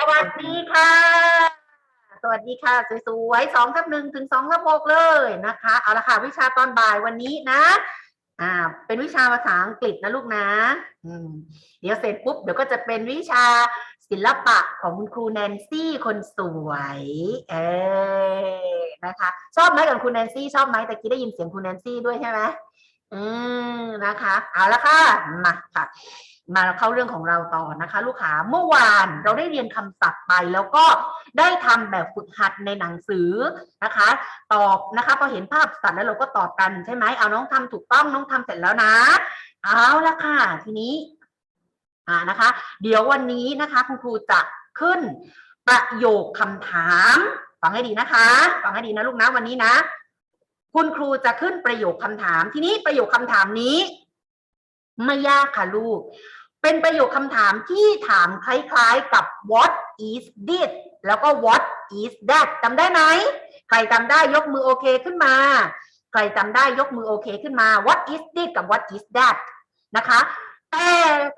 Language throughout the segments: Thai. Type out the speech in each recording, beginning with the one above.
สวัสดีค่ะ สวัสดีค่ะ สวยๆสองทับหนึ่งถึงสองทับหกเลยนะคะ เอาละค่ะ วิชาตอนบ่ายวันนี้นะ อ่า เป็นวิชาภาษาอังกฤษนะลูกนะอืมเดี๋ยวเสร็จปุ๊บเดี๋ยวก็จะเป็นวิชาศิลปะของคุณครูแนนซี่คนสวย เออนะคะ ชอบไหมกับคุณแนนซี่ชอบไหมแต่กี้ได้ยินเสียงคุณแนนซี่ด้วยใช่ไหม อืมนะคะ เอาละค่ะมาค่ะ มาเข้าเรื่องของเราต่อนะคะ ลูกค้าเมื่อวานเราได้เรียนคำศัพท์ไปแล้วก็ได้ทำแบบฝึกหัดในหนังสือนะคะ ตอบนะคะพอเห็นภาพสัตว์แล้วเราก็ตอบกันใช่ไหมเอาน้องทำถูกต้องน้องทำเสร็จแล้วนะ เอาละค่ะ ทีนี้อ่านะคะ เดี๋ยววันนี้นะคะคุณครูจะขึ้นประโยคคำถามฟังให้ดีนะคะ ฟังให้ดีนะลูกนะวันนี้นะ คุณครูจะขึ้นประโยคคำถาม ทีนี้ประโยคคำถามนี้ ไม่ยากค่ะลูก เป็นประโยคคำถามที่ถามคล้ายๆกับ what is this แล้วก็ what is that จำได้ไหม ใครจำได้ยกมือโอเคขึ้นมา ใครจำได้ยกมือโอเคขึ้นมา what is this กับ what is that นะคะ แต่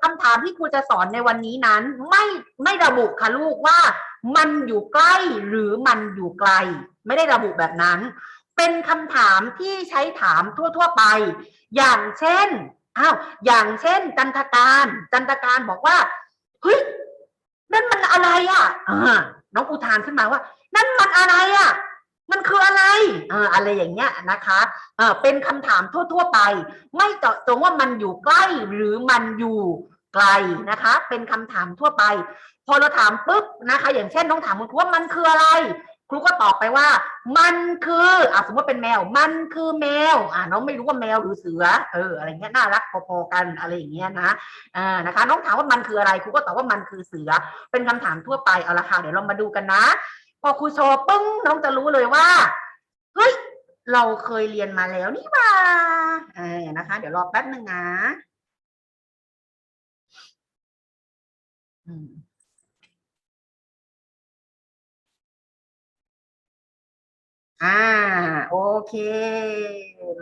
คำถามที่ครูจะสอนในวันนี้นั้น ไม่ไม่ระบุค่ะลูกว่า มันอยู่ใกล้หรือมันอยู่ไกล ไม่ได้ระบุแบบนั้น เป็นคำถามที่ใช้ถามทั่ว ๆไป อย่างเช่นอ้าวอย่างเช่น จันทการจันทการบอกว่าเฮ้ยนั่นมันอะไรอะอ่าน้องอุทานขึ้นมาว่า นั่นมันอะไรอะมันคืออะไรอ่าอะไรอย่างเงี้ยนะคะเออเป็นคำถามทั่ว ๆ ไป ไม่เจาะจงว่ามันอยู่ใกล้หรือมันอยู่ไกลนะคะ เป็นคำถามทั่วไป พอเราถามปุ๊บนะคะ อย่างเช่นน้องถามคุณครูว่ามันคืออะไร ครูก็ตอบไปว่า มันคืออะสมมติเป็นแมว มันคือแมวอะน้องไม่รู้ว่าแมวหรือเสือ เอออะไรเงี้ยน่ารักพอๆกันอะไรอย่างเงี้ยนะอ่านะคะ น้องถามว่ามันคืออะไรครูก็ตอบว่ามันคือเสือ เป็นคำถามทั่วไปเอาละค่ะเดี๋ยวเรามาดูกันนะ พอครูโชว์ปึ้งน้องจะรู้เลยว่าเฮ้ยเราเคยเรียนมาแล้วนี่มาเออนะคะ เดี๋ยวรอแป๊บหนึ่งนะอืม อ่า โอเค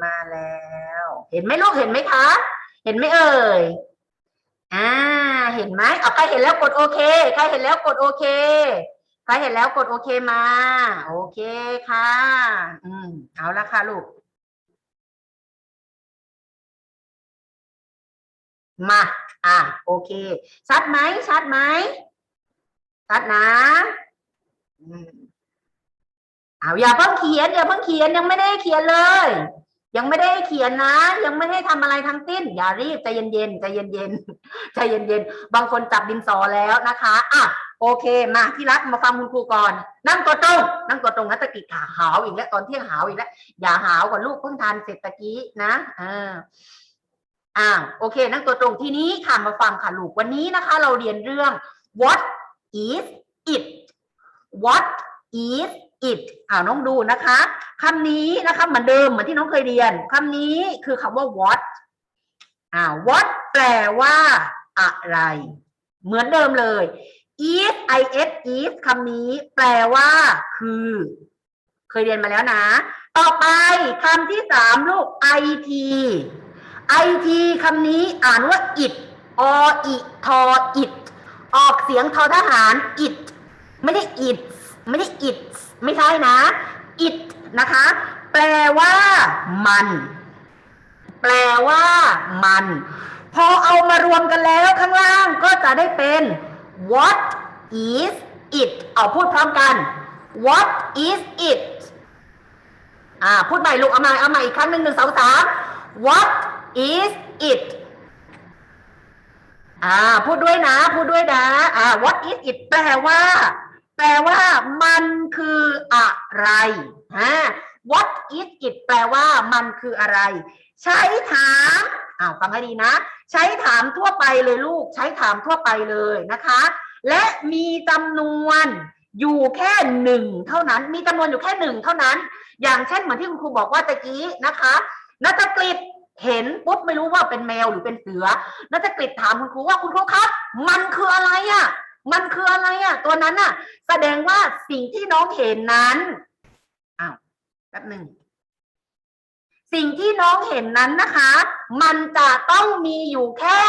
มาแล้ว เห็นไหมลูกเห็นไหมคะ เห็นไหมเอ่ยอ่า เห็นไหมเอาใครเห็นแล้วกดโอเคใครเห็นแล้วกดโอเคใครเห็นแล้วกดโอเคมา โอเคค่ะ อืมเอาละค่ะลูก มา อะโอเค ชัดไหมชัดไหมชัดนะ อืม เอาอย่าเพิ่งเขียนอย่าเพิ่งเขียนยังไม่ได้เขียนเลย ยังไม่ได้เขียนนะ ยังไม่ได้ทำอะไรทั้งสิ้น อย่ารีบใจเย็นๆใจเย็นๆใจเย็นๆบางคนจับดินสอแล้วนะคะอะโอเคมาที่รักมาฟังคุณครูก่อน นั่งตัวตรงนั่งตัวตรงนะตะกี้ขาหาวอีกแล้วตอนเที่ยงหาวอีกแล้วอย่าหาวกว่าลูกเพิ่งทานเสร็จตะกี้นะอ่าอ่าโอเค นั่งตัวตรงทีนี้ค่ะมาฟังค่ะลูกวันนี้นะคะ เราเรียนเรื่อง what is it what is it อ่าน้องดูนะคะคำนี้นะคะเหมือนเดิมเหมือนที่น้องเคยเรียนคำนี้คือคำว่า what อ่า what แปลว่าอะไร เหมือนเดิมเลย is is is คำนี้แปลว่า คือ เคยเรียนมาแล้วนะ ต่อไปคำที่สามลูก it it คำนี้อ่านว่า it o i ทอ it ออกเสียงทอทหาร it ไม่ได้ it ไม่ได้ it ไม่ใช่นะ it นะคะ แปลว่ามัน แปลว่ามัน พอเอามารวมกันแล้วข้างล่างก็จะได้เป็น what is it เอาพูดพร้อมกัน what is it อ่าพูดใหม่ลูกเอาใหม่เอาใหม่อีกครั้งหนึ่งหนึ่งสองสาม what is it อ่าพูดด้วยนะ พูดด้วยนะ อ่า what is it แปลว่า แปลว่ามันคืออะไรอ่า what is it แปลว่ามันคืออะไร ใช้ถามอ้าวฟังให้ดีนะ ใช้ถามทั่วไปเลยลูก ใช้ถามทั่วไปเลยนะคะ และมีจำนวนอยู่แค่หนึ่งเท่านั้น มีจำนวนอยู่แค่หนึ่งเท่านั้น อย่างเช่นเหมือนที่คุณครูบอกว่าตะกี้นะคะนัตกฤษเห็นปุ๊บไม่รู้ว่าเป็นแมวหรือเป็นเสือนัตกฤษถามคุณครูว่าคุณครูครับ มันคืออะไรอะ มันคืออะไรอะ ตัวนั้นอะ แสดงว่าสิ่งที่น้องเห็นนั้นอ้าวแป๊บหนึ่งสิ่งที่น้องเห็นนั้นนะคะ มันจะต้องมีอยู่แค่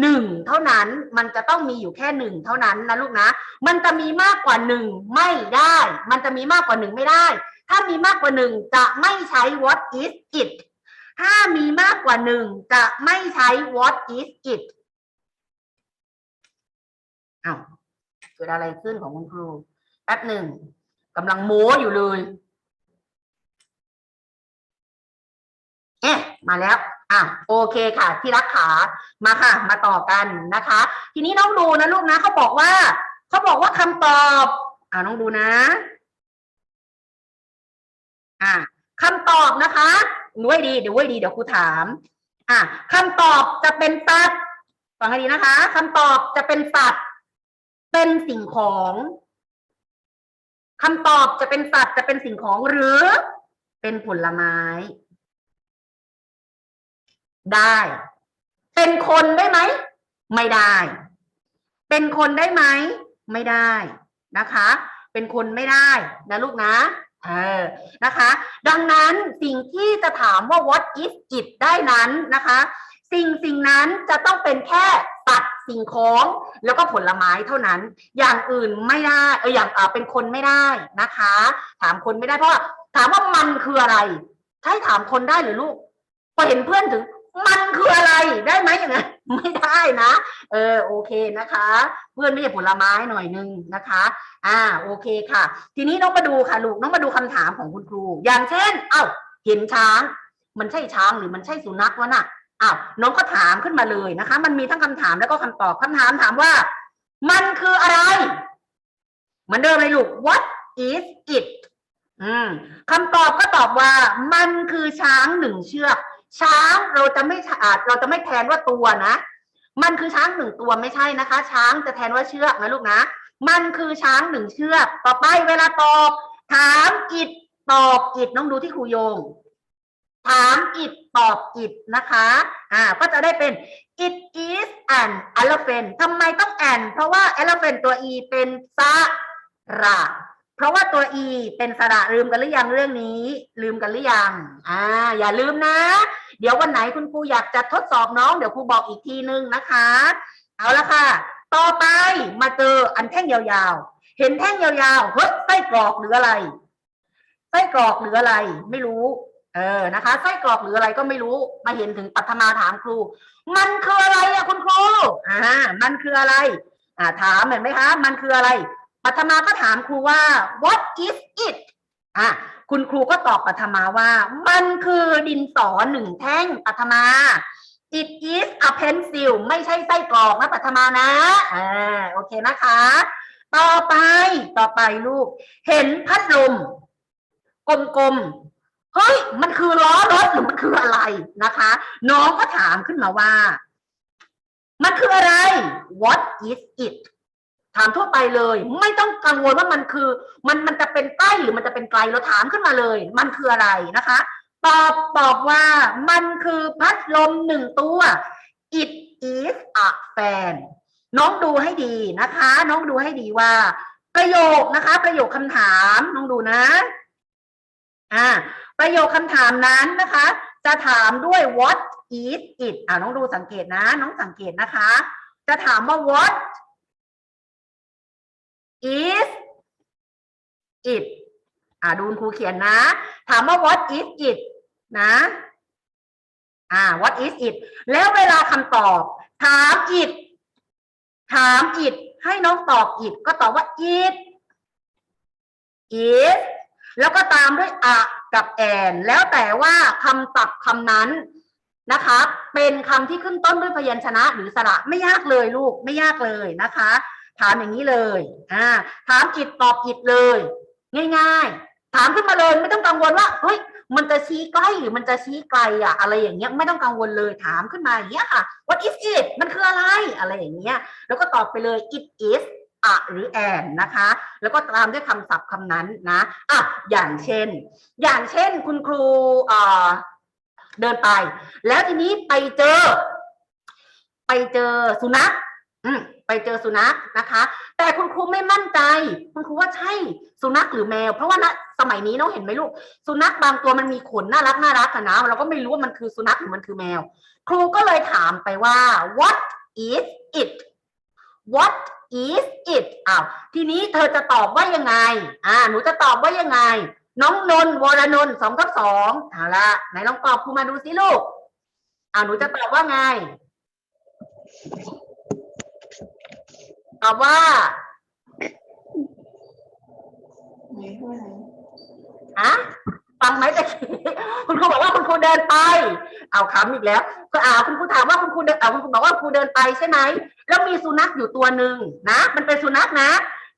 หนึ่งเท่านั้น มันจะต้องมีอยู่แค่หนึ่งเท่านั้นนะลูกนะ มันจะมีมากกว่าหนึ่งไม่ได้ มันจะมีมากกว่าหนึ่งไม่ได้ ถ้ามีมากกว่าหนึ่งจะไม่ใช้ what is it ถ้ามีมากกว่าหนึ่งจะไม่ใช้ what is it อ้าวเกิดอะไรขึ้นของคุณครูแป๊บหนึ่งกำลังโม้อยู่เลยเอ๊ะมาแล้วอะโอเคค่ะ ที่รักขามาค่ะ มาต่อกันนะคะ ทีนี้น้องดูนะลูกนะเขาบอกว่าเขาบอกว่าคำตอบอ่าน้องดูนะอ่าคำตอบนะคะดูไว้ดีเดี๋ยวไว้ดีเดี๋ยวครูถามอะคำตอบจะเป็นสัตว์ฟังให้ดีนะคะคำตอบจะเป็นสัตว์ เป็นสิ่งของคำตอบจะเป็นสัตว์จะเป็นสิ่งของหรือเป็นผลไม้ ได้ เป็นคนได้ไหม ไม่ได้ เป็นคนได้ไหม ไม่ได้นะคะ เป็นคนไม่ได้นะลูกนะเออนะคะ ดังนั้นสิ่งที่จะถามว่า what is it ได้นั้นนะคะ สิ่งสิ่งนั้นจะต้องเป็นแค่สัตว์ สิ่งของแล้วก็ผลไม้เท่านั้น อย่างอื่นไม่ได้เอออย่างเป็นคนไม่ได้นะคะ ถามคนไม่ได้เพราะว่าถามว่ามันคืออะไร ใช่ถามคนได้หรือลูกพอเห็นเพื่อนถึงมันคืออะไรได้ไหมอย่างนั้นไม่ได้นะ เออโอเคนะคะ เพื่อนไม่ใช่ผลไม้หน่อยนึงนะคะ อ่าโอเคค่ะ ทีนี้น้องมาดูค่ะลูกน้องมาดูคำถามของคุณครู อย่างเช่น เอ้าเห็นช้าง มันใช่ช้างหรือมันใช่สุนัขวะน่ะ อ้าวน้องก็ถามขึ้นมาเลยนะคะ มันมีทั้งคำถามแล้วก็คำตอบคำถามถามว่า มันคืออะไรเหมือนเดิมเลยลูก what is it อืมคำตอบก็ตอบว่า มันคือช้างหนึ่งเชือก ช้างเราจะไม่เราจะไม่แทนว่าตัวนะ มันคือช้างหนึ่งตัวไม่ใช่นะคะ ช้างจะแทนว่าเชือกนะลูกนะ มันคือช้างหนึ่งเชือก ต่อไปเวลาตอบ ถามอิดตอบอิดน้องดูที่ครูโยง ถามอิดตอบอิดนะคะอ่าก็จะได้เป็น it is an elephant ทำไมต้อง an เพราะว่า elephant ตัว e เป็นสระเพราะว่าตัว e เป็นสระลืมกันหรือยังเรื่องนี้ ลืมกันหรือยังอ่าอย่าลืมนะ เดี๋ยววันไหนคุณครูอยากจะทดสอบน้อง เดี๋ยวครูบอกอีกทีนึงนะคะ เอาละค่ะ ต่อไปมาเจออันแท่งยาวๆ เห็นแท่งยาวๆเฮ้ยไส้กรอกหรืออะไรไส้กรอกหรืออะไร ไม่รู้ เออนะคะไส้กรอกหรืออะไรก็ไม่รู้มาเห็นถึงปัทมาถามครู มันคืออะไรอะคุณครูอ่ามันคืออะไร อ่าถามเห็นไหมคะ มันคืออะไร ปัทมาก็ถามครูว่า what is it อะคุณครูก็ตอบปัทมาว่า มันคือดินสอหนึ่งแท่งปัทมา it is a pencil ไม่ใช่ไส้กรอกนะปัทมานะอ่าโอเคนะคะ ต่อไปต่อไปลูก เห็นพัดลมกลมๆ เฮ้ย มันคือล้อรถหรือมันคืออะไรนะคะ น้องก็ถามขึ้นมาว่า มันคืออะไร what is it ถามทั่วไปเลย ไม่ต้องกังวลว่ามันคือ มันมันจะเป็นใกล้หรือมันจะเป็นไกลเราถามขึ้นมาเลย มันคืออะไรนะคะ ตอบตอบว่ามันคือพัดลมหนึ่งตัว it is a fan น้องดูให้ดีนะคะ น้องดูให้ดีว่า ประโยคนะคะ ประโยคคำถามน้องดูนะ อ่า ประโยคคำถามนั้นนะคะ จะถามด้วย what is it อ่าน้องดูสังเกตนะ น้องสังเกตนะคะ จะถามว่า what is it อ่าดูคุณครูเขียนนะ ถามว่า what is it นะอ่า what is it แล้วเวลาคำตอบ ถาม it ถาม it ให้น้องตอบ it ก็ตอบว่า it is แล้วก็ตามด้วยอะ กับแอน แล้วแต่ว่าคำตัดคำนั้นนะคะ เป็นคำที่ขึ้นต้นด้วยพยัญชนะหรือสระไม่ยากเลยลูกไม่ยากเลยนะคะ ถามอย่างนี้เลยอ่าถามอิดตอบอิดเลย ง่าย ๆ ถามขึ้นมาเลยไม่ต้องกังวลว่าเฮ้ยมันจะชี้ใกล้หรือมันจะชี้ไกลอะอะไรอย่างเงี้ยไม่ต้องกังวลเลยถามขึ้นมาอย่างเงี้ยค่ะ what is it มันคืออะไรอะไรอย่างเงี้ยแล้วก็ตอบไปเลย it is อะหรือ and นะคะ แล้วก็ตามด้วยคำศัพท์คำนั้นนะอะอย่างเช่น อย่างเช่นคุณครูเอ่อเดินไป แล้วทีนี้ไปเจอ ไปเจอสุนัขอืมไปเจอสุนัขนะคะ แต่คุณครูไม่มั่นใจ คุณครูว่าใช่สุนัขหรือแมว เพราะว่าณสมัยนี้น้องเห็นไหมลูก สุนัขบางตัวมันมีขนน่ารักน่ารักอะนะเราก็ไม่รู้ว่ามันคือสุนัขหรือมันคือแมว ครูก็เลยถามไปว่า what is it what is it อ้าวทีนี้เธอจะตอบว่ายังไง อ่า หนูจะตอบว่ายังไง น้องนนท์วรนนท์สองทับสองเอาละไหนลองตอบครูมาดูสิลูกอ่าหนูจะตอบว่าไง ตอบว่าฮะ ฟังไหมตะกี้คุณครูบอกว่าคุณครูเดินไป เอาคำอีกแล้วก็อ่าคุณครูถามว่าคุณครูเดินอ่าคุณครูบอกว่าครูเดินไปใช่ไหมแล้วมีสุนัขอยู่ตัวหนึ่งนะ มันเป็นสุนัขนะ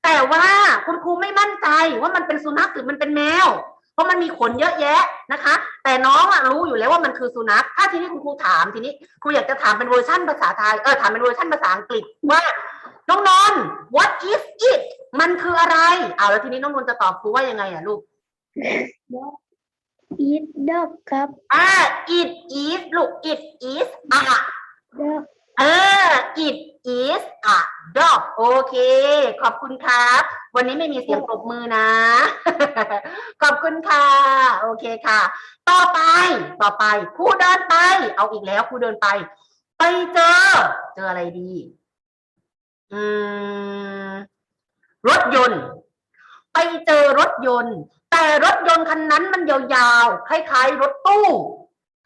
แต่ว่าคุณครูไม่มั่นใจว่ามันเป็นสุนัขหรือมันเป็นแมวเพราะมันมีขนเยอะแยะนะคะ แต่น้องอะรู้อยู่แล้วว่ามันคือสุนัข ถ้าทีนี้คุณครูถามทีนี้ครูอยากจะถามเป็นเวอร์ชันภาษาไทย เออถามเป็นเวอร์ชันภาษาอังกฤษว่า น้องนนท์ what is it มันคืออะไร เอาแล้วทีนี้น้องนนท์จะตอบครูว่ายังไงอะลูก eat dog ครับอ่า it is ลูก it is a dog เออ it is a dog โอเค ขอบคุณครับ วันนี้ไม่มีเสียงปรบมือนะ ขอบคุณค่ะ โอเคค่ะ ต่อไป ต่อไปครูเดินไป เอาอีกแล้วครูเดินไป ไปเจอ เจออะไรดี อืม รถยนต์ ไปเจอรถยนต์ แต่รถยนต์คันนั้นมันยาวๆคล้าย ๆ รถตู้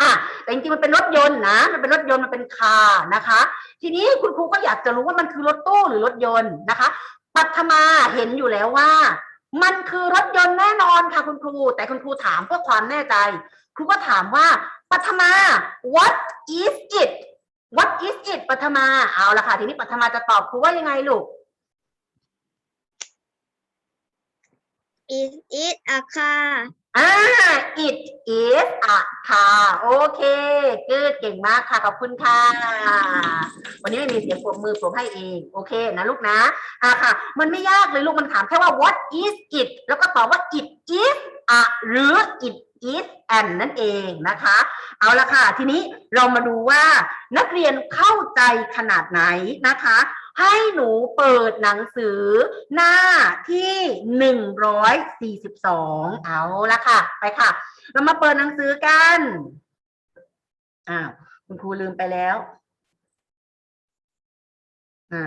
อะแต่จริงๆมันเป็นรถยนต์นะมันเป็นรถยนต์มันเป็นคาร์นะคะ ทีนี้คุณครูก็อยากจะรู้ว่ามันคือรถตู้หรือรถยนต์นะคะปัทมาเห็นอยู่แล้วว่า มันคือรถยนต์แน่นอนค่ะคุณครู แต่คุณครูถามเพื่อความแน่ใจ ครูก็ถามว่าปัทมา what is it what is it ปัทมาเอาละค่ะทีนี้ปัทมาจะตอบครูว่ายังไงลูก is it a car อ่า it is a car โอเคเกิดเก่งมากค่ะ ขอบคุณค่ะ วันนี้ไม่มีเสียงปรบมือปรบให้เอง โอเคนะลูกนะอ่าค่ะ มันไม่ยากเลยลูกมันถามแค่ว่า what is it แล้วก็ตอบว่า it is a หรือ it is an นั่นเองนะคะ เอาละค่ะ ทีนี้เรามาดูว่านักเรียนเข้าใจขนาดไหนนะคะ ให้หนูเปิดหนังสือหน้าที่หนึ่งร้อยสี่สิบสองเอาละค่ะ ไปค่ะ เรามาเปิดหนังสือกันอ้าวคุณครูลืมไปแล้ว อ่า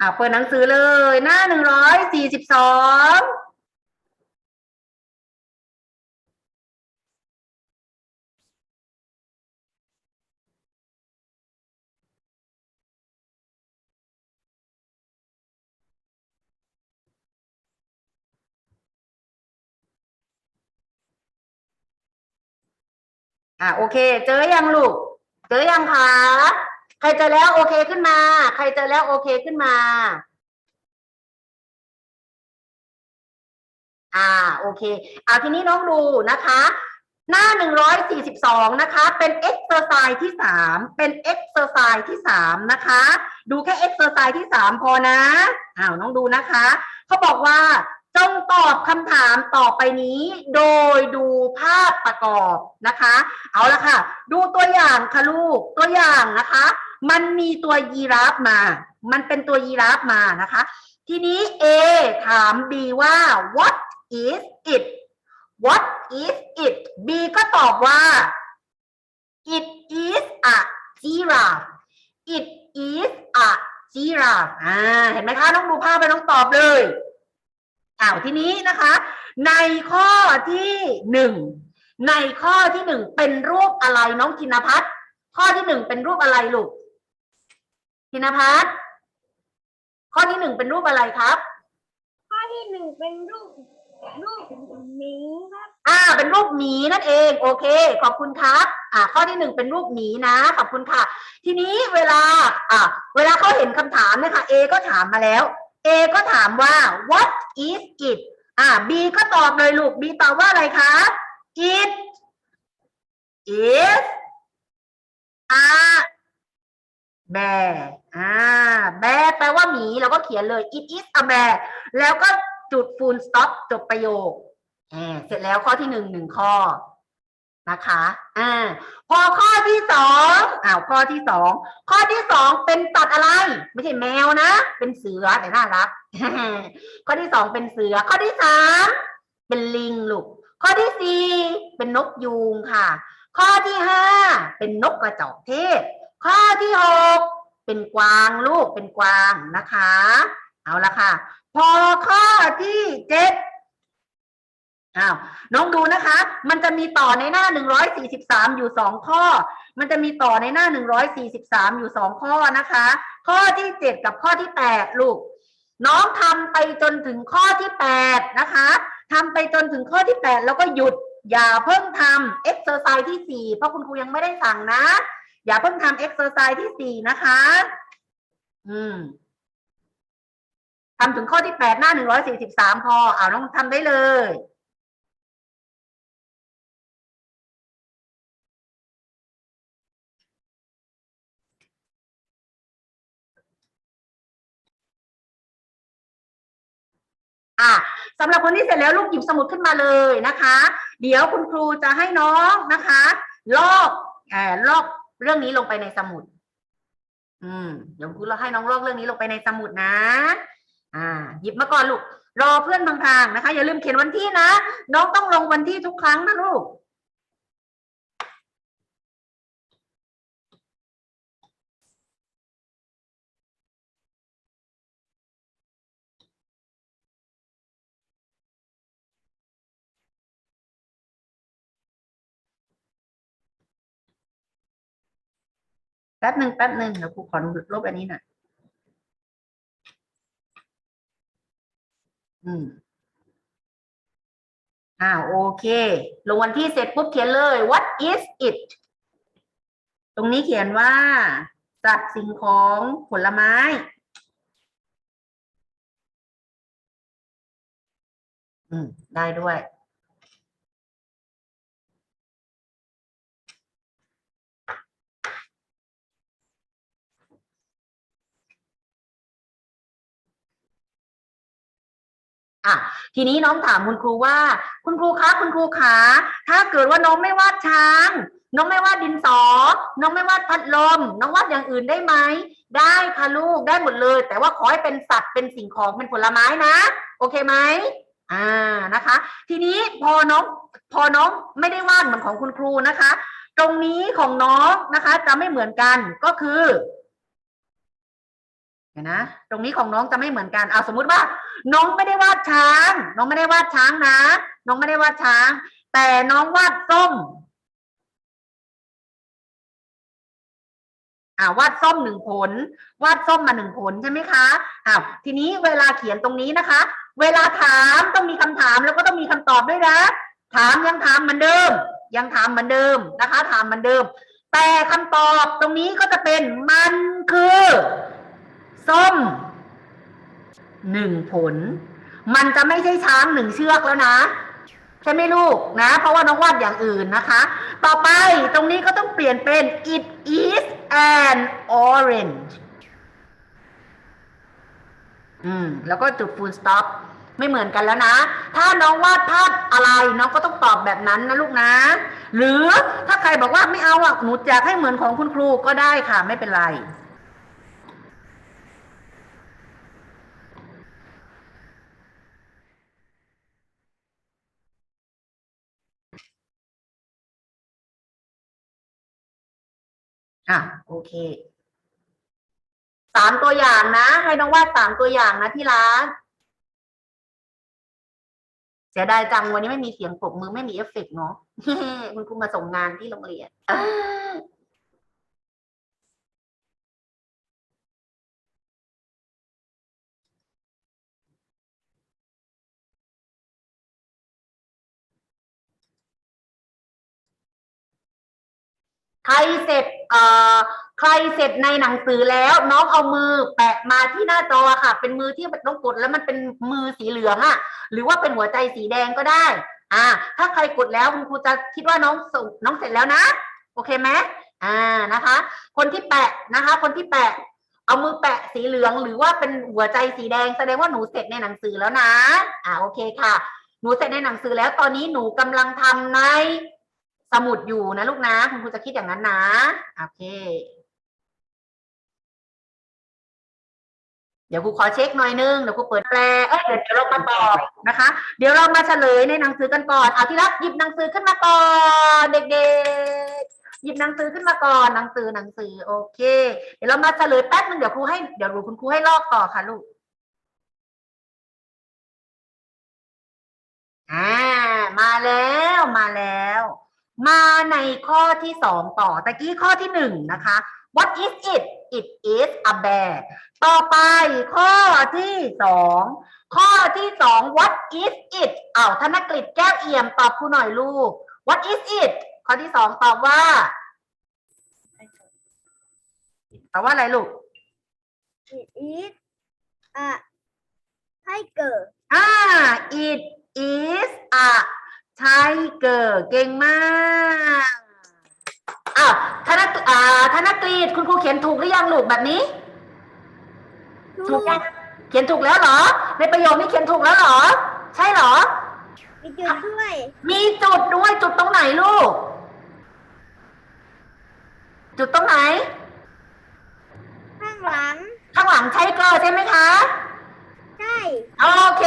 อ่าเปิดหนังสือเลย หน้าหนึ่งร้อยสี่สิบสอง อะโอเค เจอยังลูก เจอยังคะใครเจอแล้วโอเคขึ้นมา ใครเจอแล้วโอเคขึ้นมา อ่าโอเคอ่าทีนี้น้องดูนะคะ หน้าหนึ่งร้อยสี่สิบสองนะคะ เป็นเอ็กซ์เซอร์ไซส์ที่สามเป็นเอ็กซ์เซอร์ไซส์ที่สามนะคะ ดูแค่เอ็กซ์เซอร์ไซส์ที่สามพอนะอ้าวน้องดูนะคะ เขาบอกว่า จงตอบคำถามต่อไปนี้โดยดูภาพประกอบนะคะ เอาละค่ะ ดูตัวอย่างค่ะลูกตัวอย่างนะคะ มันมีตัวยีราฟมา มันเป็นตัวยีราฟมานะคะ ทีนี้ A ถาม B ว่า what is it what is it B ก็ตอบว่า it is a giraffe it is a giraffe อ่าเห็นไหมคะต้องดูภาพไปต้องตอบเลย อ้าวทีนี้นะคะ ในข้อที่หนึ่งในข้อที่หนึ่งเป็นรูปอะไรน้องธินพัฒน์ข้อที่หนึ่งเป็นรูปอะไรลูกธินพัฒน์ข้อที่หนึ่งเป็นรูปอะไรครับ ข้อที่หนึ่งเป็นรูปรูปหมีครับ อ่า เป็นรูปหมีนั่นเอง โอเค ขอบคุณครับ อ่า ข้อที่หนึ่งเป็นรูปหมีนะ ขอบคุณค่ะ ทีนี้เวลา อ่า เวลาเขาเห็นคำถามเนี่ยค่ะ A ก็ถามมาแล้ว A ก็ถามว่า what is it อ่า B ก็ตอบเลยลูก B ตอบว่าอะไรคะ it is a bear อ่า bear แปลว่าหมีเราก็เขียนเลย it is a bear แล้วก็จุด full stop จบประโยคอ่าเสร็จแล้วข้อที่หนึ่งหนึ่งข้อ นะคะอ่าพอข้อที่สองอ้าวข้อที่สองข้อที่สองเป็นตัดอะไร ไม่ใช่แมวนะ เป็นเสือแต่น่ารัก ข้อที่สองเป็นเสือ ข้อที่สามเป็นลิงลูกข้อที่สี่เป็นนกยูงค่ะ ข้อที่ห้าเป็นนกกระจอกเทศ ข้อที่หกเป็นกวางลูกเป็นกวางนะคะ เอาละค่ะ พอข้อที่เจ็ด อ้าวน้องดูนะคะ มันจะมีต่อในหน้าหนึ่งร้อยสี่สิบสามอยู่สองข้อ มันจะมีต่อในหน้าหนึ่งร้อยสี่สิบสามอยู่สองข้อนะคะ ข้อที่เจ็ดกับข้อที่แปดลูก น้องทำไปจนถึงข้อที่แปดนะคะทำไปจนถึงข้อที่แปดแล้วก็หยุด อย่าเพิ่งทำเอ็กซ์เซอร์ไซส์ที่สี่เพราะคุณครูยังไม่ได้สั่งนะ อย่าเพิ่งทำเอ็กซ์เซอร์ไซส์ที่สี่นะคะ อืมทำถึงข้อที่แปดหน้าหนึ่งร้อยสี่สิบสามพอเอาน้องทำได้เลย อะสำหรับคนที่เสร็จแล้วลูกหยิบสมุดขึ้นมาเลยนะคะ เดี๋ยวคุณครูจะให้น้องนะคะ ลอกเอ่อลอกเรื่องนี้ลงไปในสมุด อืมเดี๋ยวครูเราให้น้องลอกเรื่องนี้ลงไปในสมุดนะ อ่า หยิบมาก่อนลูกรอเพื่อนบางทางนะคะ อย่าลืมเขียนวันที่นะ น้องต้องลงวันที่ทุกครั้งนะลูก แป๊บหนึ่งแป๊บหนึ่งเดี๋ยวครูขอลบอันนี้หน่อยอืมอ่าโอเค ลงวันที่เสร็จปุ๊บเขียนเลย what is it ตรงนี้เขียนว่าสัตว์สิ่งของผลไม้อืมได้ด้วย อะทีนี้น้องถามคุณครูว่า คุณครูคะคุณครูขาถ้าเกิดว่าน้องไม่วาดช้าง น้องไม่วาดดินสอ น้องไม่วาดพัดลม น้องวาดอย่างอื่นได้ไหมได้ค่ะลูกได้หมดเลย แต่ว่าขอให้เป็นสัตว์เป็นสิ่งของเป็นผลไม้นะ โอเคไหมอ่านะคะ ทีนี้พอน้องพอน้องไม่ได้วาดเหมือนของคุณครูนะคะ ตรงนี้ของน้องนะคะจะไม่เหมือนกันก็คือ เห็นนะตรงนี้ของน้องจะไม่เหมือนกันเอาสมมุติว่า น้องไม่ได้วาดช้าง น้องไม่ได้วาดช้างนะ น้องไม่ได้วาดช้าง แต่น้องวาดส้มอ่าวาดส้มหนึ่งผล วาดส้มมาหนึ่งผลใช่ไหมคะอ้าวทีนี้เวลาเขียนตรงนี้นะคะ เวลาถามต้องมีคำถามแล้วก็ต้องมีคำตอบด้วยนะ ถามยังถามเหมือนเดิม ยังถามเหมือนเดิมนะคะ ถามเหมือนเดิม แต่คำตอบตรงนี้ก็จะเป็นมันคือ ส้มหนึ่งผล มันจะไม่ใช่ช้างหนึ่งเชือกแล้วนะใช่ไหมลูกนะ เพราะว่าน้องวาดอย่างอื่นนะคะ ต่อไปตรงนี้ก็ต้องเปลี่ยนเป็น it is an orange อืม แล้วก็จุด full stop ไม่เหมือนกันแล้วนะ ถ้าน้องวาดภาพอะไรน้องก็ต้องตอบแบบนั้นนะลูกนะ หรือถ้าใครบอกว่าไม่เอาอะหนูอยากให้เหมือนของคุณครูก็ได้ค่ะ ไม่เป็นไร อะโอเคสามตัวอย่างนะ ให้น้องวาดสามตัวอย่างนะที่ร้านเสียดายจังวันนี้ไม่มีเสียงปรบมือไม่มีเอฟเฟกต์เนาะคุณครูมาส่งงานที่โรงเรียน ใครเสร็จเอ่อใครเสร็จในหนังสือแล้ว น้องเอามือแปะมาที่หน้าจอค่ะ เป็นมือที่น้องกดแล้วมันเป็นมือสีเหลืองอะหรือว่าเป็นหัวใจสีแดงก็ได้ อ่า ถ้าใครกดแล้วคุณครูจะคิดว่าน้องส่งน้องเสร็จแล้วนะ โอเคไหมอ่านะคะ คนที่แปะนะคะ คนที่แปะ เอามือแปะสีเหลือง หรือว่าเป็นหัวใจสีแดงแสดงว่าหนูเสร็จในหนังสือแล้วนะ อ่าโอเคค่ะ หนูเสร็จในหนังสือแล้วตอนนี้หนูกำลังทำใน สมุดอยู่นะลูกนะคุณครูจะคิดอย่างนั้นนะโอเค เดี๋ยวครูขอเช็คหน่อยนึงเดี๋ยวครูเปิดแปลเอ้ยเดี๋ยวเดี๋ยวเรามาตอบนะคะ เดี๋ยวเรามาเฉลยในหนังสือกันก่อนเอาที่รักหยิบหนังสือขึ้นมาก่อนเด็กๆ หยิบหนังสือขึ้นมาก่อนหนังสือหนังสือโอเค เดี๋ยวเรามาเฉลยแป๊บนึงเดี๋ยวครูให้เดี๋ยวคุณครูให้ลอกต่อค่ะลูกอ่ามาแล้วมาแล้ว มาในข้อที่สองต่อตะกี้ข้อที่หนึ่งนะคะ what is it it is a bear ต่อไปข้อที่สองข้อที่สอง what is it อ้าวธนกฤษแก้วเอี่ยมตอบครูหน่อยลูก what is it ข้อที่สองตอบว่าตอบว่าอะไรลูก it is a tiger อ่า it is a tiger เก่งมากอ้าวธนกอ่าธนกฤษคุณครูเขียนถูกหรือยังลูกแบบนี้ ถูกยังเขียนถูกแล้วเหรอ ในประโยคนี้เขียนถูกแล้วเหรอ ใช่เหรอ มีจุดด้วย มีจุดด้วยจุดตรงไหนลูก จุดตรงไหน ข้างหลัง ข้างหลังใช้เกอร์ใช่ไหมคะ ใช่โอเค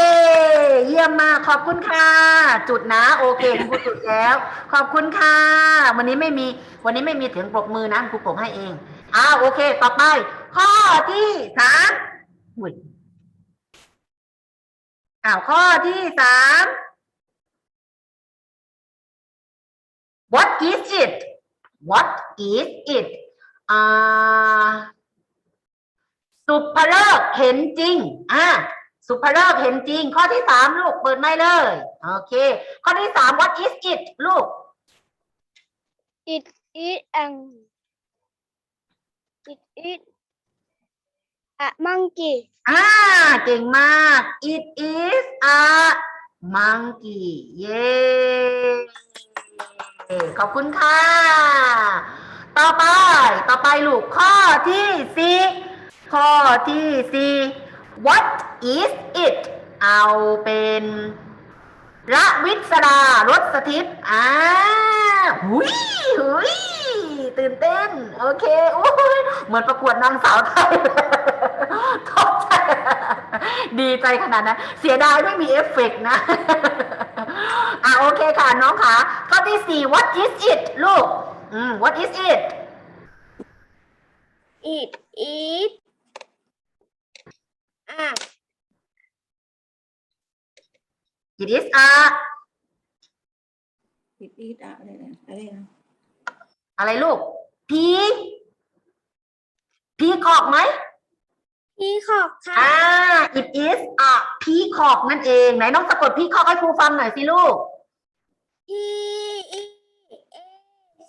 เยี่ยมมากขอบคุณค่ะ จุดนะ โอเคคุณครูจุดแล้ว ขอบคุณค่ะ วันนี้ไม่มี วันนี้ไม่มีถึงปรบมือนะครูปรบให้เองอ้าวโอเค ต่อไป ข้อที่สามอุ้ยอ้าวข้อที่สาม What is it What is it อ่าสุภเลิกเห็นจริง อ่า สุภเลิกษ์เห็นจริง ข้อที่สามลูกเปิดไม่เลย โอเค ข้อที่สาม what is it ลูก it is an it is a monkey อ่าเก่งมาก it is a monkey เย้ขอบคุณค่ะ ต่อไป ต่อไปลูกข้อที่สี่ข้อที่สี่ what is it เอาเป็นระวิศรารสสถิตอ่าหุยหุยตื่นเต้น โอเคโอ้ยเหมือนประกวดนางสาวไทยตกใจดีใจขนาดนั้นเสียดายไม่มีเอฟเฟกต์นะ อะโอเคค่ะ น้องค่ะข้อที่สี่ what is it ลูก อืม what is it it is a it is a อีดอีดอะอะไรนะอะไรนะอะไรลูกพีพีคอกไหม พีคอกค่ะอ่า it is a peacock นั่นเอง ไหนน้องสะกด peacock ให้ครูฟังหน่อยสิลูก P E A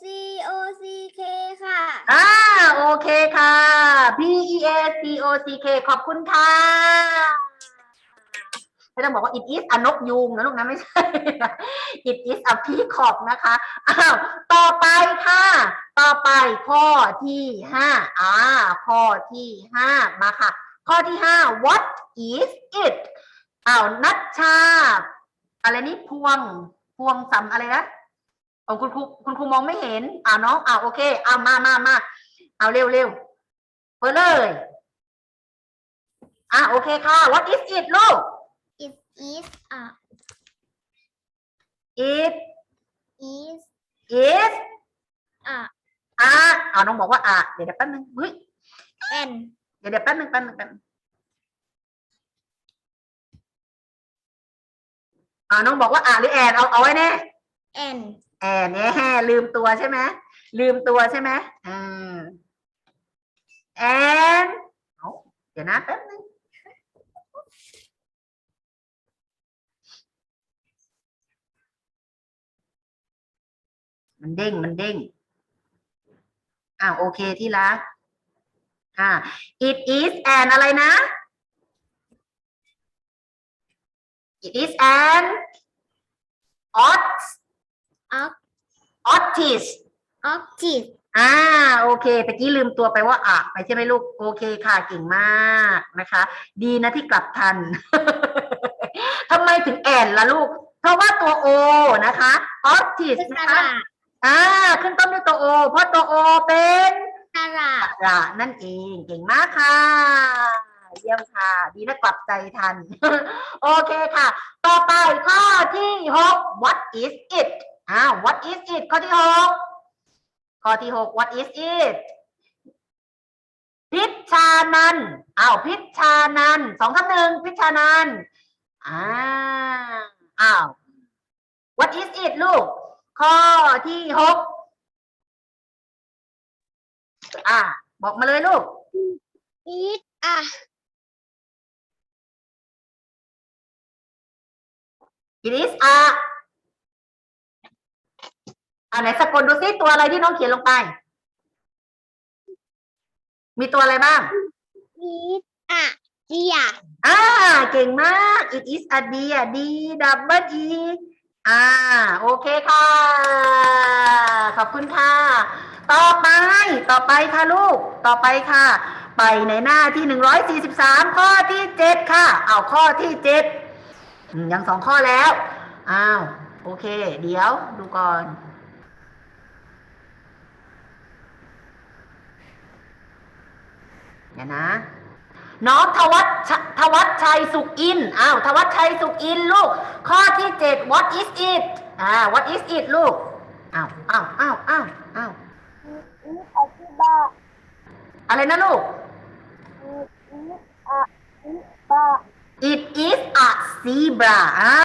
C O C K ค่ะ อ่าโอเคค่ะ P E A C O C K ขอบคุณค่ะไม่ต้องบอกว่า it is อนกยูงนะลูกนะไม่ใช่ it is a peacock นะคะอ้าวต่อไปค่ะ ต่อไปข้อที่ห้าอ่าข้อที่ห้ามาค่ะ ข้อที่ห้า what is it อ้าวนัชชา อะไรนี่พวงพวงสำอะไรนะ เอาคุณครูคุณครูมองไม่เห็นอ่าน้องอ่าโอเคอ่ามามามาเอาเร็วเร็วเปิดเลยอ่าโอเคค่ะ what is it ลูก it is a it is is a อ่าเอาน้องบอกว่าอ่าเดี๋ยวเดี๋ยวแป๊บนึงเฮ้ย an เดี๋ยวเดี๋ยวแป๊บนึงแป๊บนึงแป๊บนึงอ่าน้องบอกว่าอ่าหรือแอนเอาเอาไว้แน่ an แอนเนี่ยลืมตัวใช่ไหมลืมตัวใช่ไหมอ่าแอนเดี๋ยวนะแป๊บนึง มันเด้งมันเด้งอ่าโอเคที่รักอ่า it is an อะไรนะ it is an ot ox otis oxys อ่าโอเคตะกี้ลืมตัวไปว่าอะไปใช่ไหมลูกโอเคค่ะเก่งมากนะคะ ดีนะที่กลับทัน ทำไมถึงแอนล่ะลูก เพราะว่าตัวโอนะคะ otis คือสนะคะระอ่าขึ้นต้นด้วยตัวโอเพราะตัวโอเป็นสระระนั่นเองเก่งมากค่ะ เยี่ยมค่ะ ดีนะกลับใจทัน โอเคค่ะ ต่อไปข้อที่หก what is it อ้าว what is it ข้อที่หกข้อที่หก what is it พิชชานันอ้าวพิชชานันสองทับหนึ่งพิชชานันอ้าวอ้าว what is it ลูก ข้อที่หกอ่า บอกมาเลยลูกอีทอะ it is a อ่าไหนสะกดดูซิตัวอะไรที่น้องเขียนลงไป มีตัวอะไรบ้าง อีทอะเจียอ่า เก่งมาก it is a deer d double e อ่า โอเคค่ะ ขอบคุณค่ะ ต่อไป ต่อไปค่ะลูก ต่อไปค่ะ ไปในหน้าที่หนึ่งร้อยสี่สิบสามข้อที่เจ็ดค่ะ เอาข้อที่เจ็ดอืมยังสองข้อแล้ว อ้าว โอเค เดี๋ยวดูก่อน เดี๋ยวนะน้องทวัชชทวัชชัยสุขอินอ้าวทวัชชัยสุขอินลูก ข้อที่เจ็ด what is it อ่า what is it ลูกอ้าวอ้าวอ้าวอ้าวอ้าวอีทอะที่บ้าอะไรนะลูกอีทอะ it is a zebra อ่า